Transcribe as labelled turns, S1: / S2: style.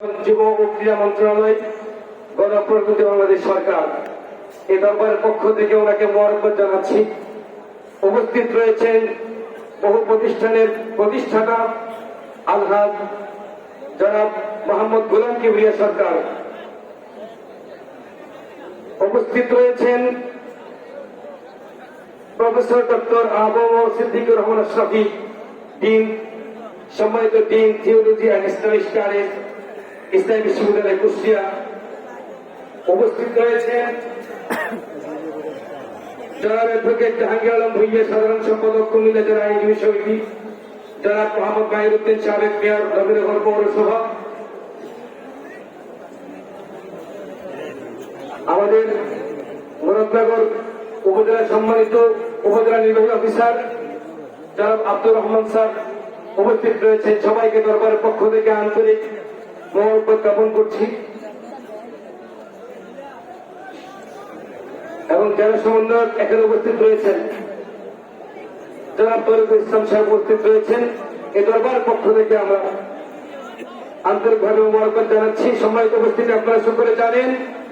S1: যুব ও ক্রীড়া মন্ত্রণালয় গণপ্রজাতন্ত্রী বাংলাদেশ সরকার, এ দরবারের পক্ষ থেকে ওনাকে মরকত জানাচ্ছি। উপস্থিত রয়েছেন বহু প্রতিষ্ঠানের প্রতিষ্ঠাতা, আলহাজ জনাব মোহাম্মদ গোলাম কিবরিয়া সরকার। উপস্থিত রয়েছেন প্রফেসর ডক্টর আবম সিদ্দিকুর রহমান আশরাফি, ডিন, সম্মানিত dean, theology and Islamic studies ইসলামী বিশ্ববিদ্যালয় কুষ্টিয়া উপস্থিত রয়েছেন জনাব অ্যাডভোকেট জাহাঙ্গীর আলম ভুইয়া, সাধারণ সম্পাদক কুমিল্লা জেলা আইনজীবী সমিতি, জনাব মোহাম্মদ মাহিরুদ্দিন সাবেক মেয়র নবীনগর পৌরসভা। আমাদের মুরাদনগর উপজেলা সম্মানিত উপজেলা নির্বাহী অফিসার জনাব আব্দুর রহমান স্যার উপস্থিত রয়েছেন। সবাইকে দরবারের পক্ষ থেকে আন্তরিক জ্ঞাপন করছি এবং জেলা সমন্বয়ক এখানে উপস্থিত রয়েছেন জনাব তরিকুল ইসলাম সাহেব উপস্থিত রয়েছেন এ দরবার পক্ষ থেকে আমরা আন্তরিকভাবে মোবারকবাদ জানাচ্ছি। সম্মানিত উপস্থিতি আপনারা সকলে জানেন।